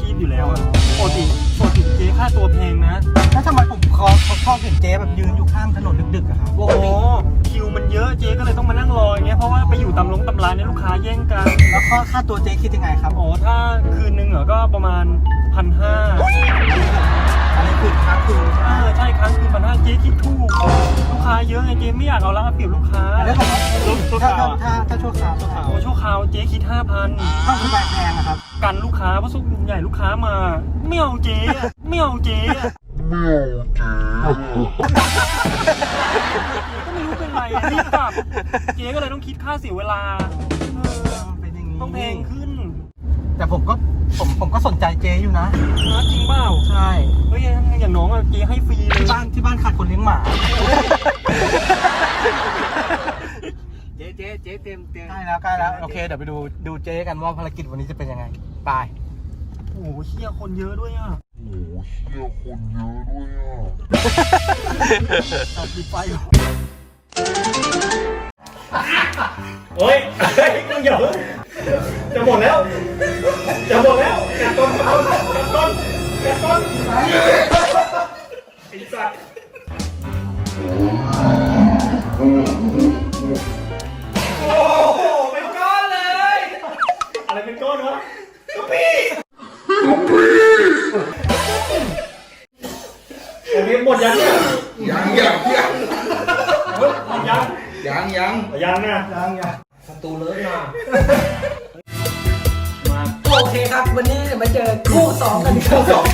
ชีพอยู่แล้วอะปกติปกติเจ๊ค่าตัวแพงนะแล้วทำไมผมคอชอบเห็นเจ๊แบบยืนอยู่ข้างถนนดึกๆอะครับโอ้โหคิวมันเยอะเจ๊ก็เลยต้องมานั่งรออย่างเงี้ยเพราะว่าไปอยู่ตำลงตำร้านเนี่ยลูกค้าแย่งกันแล้วก็ค่าตัวเจ๊คิดยังไงครับโอ้ถ้าคืนนึงเหรอก็ประมาณพันห้าอันนี้คือค้างคืนใช่ไหมใช่ครั้งคืนพันห้าเจ๊คิดถูกลูก ค้าเยอะไงเจ๊ไม่อยากเอาละเปรียบลูกค้าแล้วผมว่าตัวถ้าขาวถ้าอะถ้าถ้าชั่วคราวชั่วคราวโอ้ชั่วคราวเจ๊คิดห้าพันถ้าคุณแบกแพงนะครับ กันลูกค้าเพราะส่วนใหญ่ลูกค้ามาไม่เอาเจ๊อะไม่เอาเจ๊อะก็ไม่รู้เป็นไรอะรีบกลับเจ๊ก็เลยต้องคิดค่าเสียเวลาเออเป็นอย่างนี้ต้องแพงขึ้น แต่ผมก็ผมผมก็สนใจเจ๊อยู่นะ นะจริงเปล่าใช่เฮ้ยอย่างน้องอะเจ๊ให้ฟรีเลยที่บ้านที่บ้านขาดคนเลี้ยงหมา เจ๊เจ๊เจ๊เต็มเต็มใกล้แล้วใกล้แล้วโอเคเดี๋ยวไปดูดูเจ๊กันว่าภารกิจวันนี้จะเป็นยังไงไปโอ้โหเชี่ยคนเยอะด้วยอะโอ้โหเชี่ยคนเยอะด้วยอะตัดปิดไฟก่อนเฮ้ยเฮ้ยมึงอย่าเพิ่ง จะหมดแล้ว จะหมดแล้วกัดต้นกัดต้นกัดต้นไอ้สัตว์โอ้โหเป็นก้อนเลย อะไรเป็นก้อนวะลูกพี่ลูกพี่โอเคหมดยังเนี่ยยังยังยังเฮ้ยหมดยังยังยังยังนะยังยัง คู่สองกันคู่สอง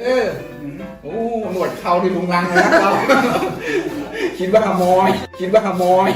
เออโอ้หนวดเขาที่ลุงรังนะเราคิดว่าขโมยคิดว่าขโมย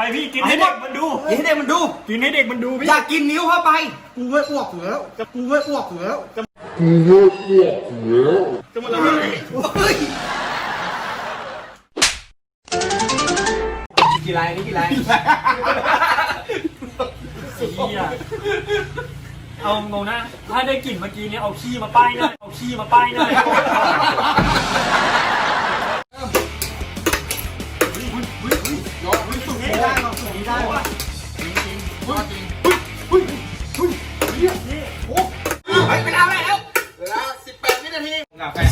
ไปพี่กินให้เด็กมันดูยิงให้เด็กมันดู กินให้เด็กมันดูพี่ อยากกินนิ้วเข้าไป กูไม่อ้วกอยู่แล้วจะกูไม่อ้วกอยู่แล้วกูเลิกเลือกแล้วจะมาละเฮ้ยเฮ้ยกี่ไรนี่กี่ไรเหี้ยเอางงนะ ถ้าได้กลิ่นเมื่อกี้เนี่ยเอาขี้มาป้ายหน้าเอาขี้มาป้ายหน้า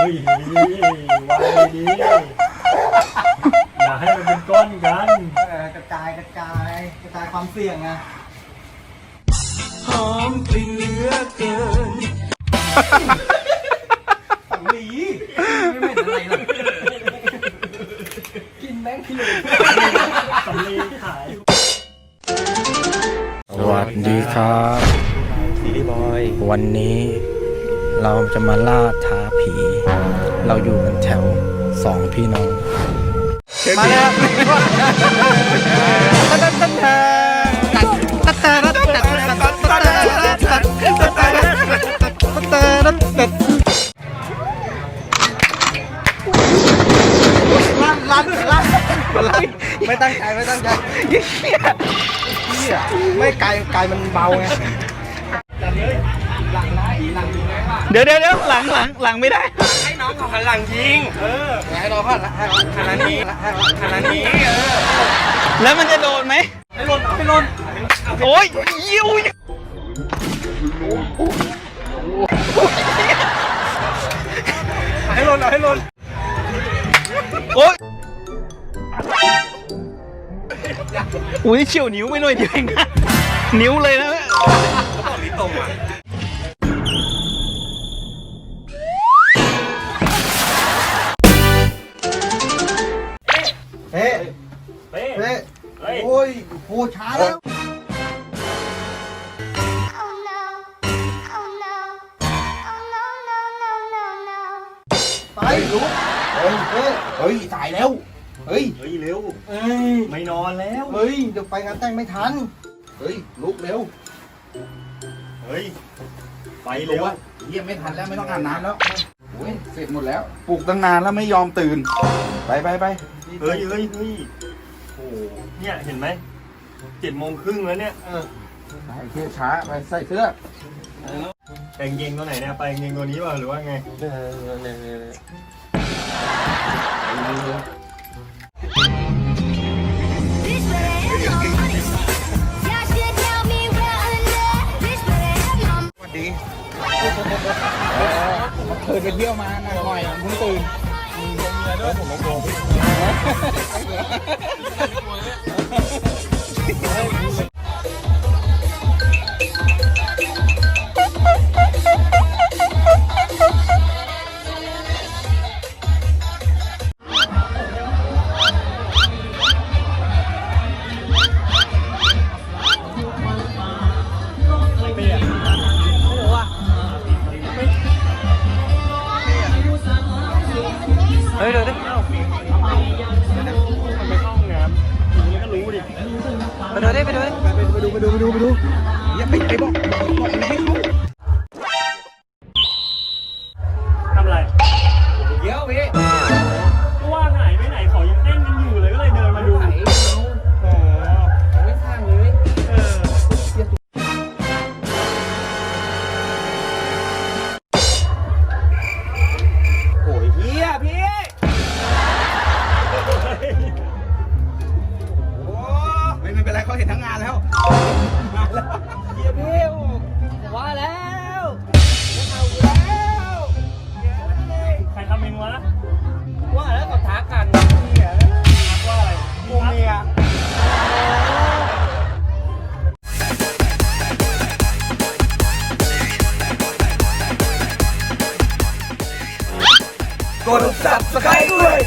ฮ้ยวางดีอย่าให้มันเป็นก้อนกันเออกระจายกระจายกระจายความเสี่ยงไงหอมกลิ่นเนื้อเกินสังลีไม่เหม็นอะไรหรอกกินแบงค์พี่เลยสำลีขายสวัสดีครับสีบอย วันนี้เราจะมาล่าท้าผี เราอยู่กันแถวสองพี่น้อง มาแล้วตัดตัดตัดตัดตัดตัดตัดตัดตัดตัดตัดตัดลั่นลั่นลั่นลั่นไม่ตั้งใจไม่ตั้งใจเฮียเฮียไม่ไกลไกลมันเบาไง เดี๋ยวเดี๋ยวเดี๋ยวหลังหลังหลังไม่ได้ ให้น้องเขาหันหลังยิง เออให้น้องก่อนให้น้องขนาดนี้ขนาดนี้เออแล้วมันจะโดนไหมให้ล่นให้ล่นโอ้ยยิ้วให้ล่นให้ล่นโอ้ยอุ้ยเฉียวนิ้วไปหน่อยเดียวเองนะนิ้วเลยนะเขาบอกนี่ตรงอะ ลุกเฮ้ยเฮ้ยเฮ้ยสายแล้ว เฮ้ย เฮ้ยเร็วเอ้ย ไม่นอนแล้ว เฮ้ย เดี๋ยวไปงานแต่งไม่ทัน เฮ้ย ลุกเร็ว เฮ้ย ไปไปเร็เร็ววเยี่ยมไม่ทันแล้วไม่ต้องอาบน้ำแล้วโอ้ยเสร็จหมดแล้ว ปลุกตั้งนานแล้วไม่ยอมตื่น ไปไปไปเฮ้ยเฮ้ยเฮ้ยโอ้โหเนี่ยเห็นไหมเจ็ดโมงครึ่งแล้วเนี่ยใส่เสื้อช้าไปใส่เสื้อ แต่งเกงตัวไหนเนี่ยไปกางเกงตัวนี้ป่ะหรือว่าไง Bitch better have my money. Y'all should tell me where under. Bitch better have my สวัสดีเคยไปเที่ยวมาหน่อยเพิ่งตื่นเฮ้ ไปดูไปดูไปดูไปดูไปดูอย่าไปไปบอกบอกให้เขา มาแล้วเฮียพี่โอ้ว่าแล้วจะเอาแล้วใครทำเองวะว่าแล้วกับท้ากันเฮียว่าอะไรกูเมียกด subscribe ด้วย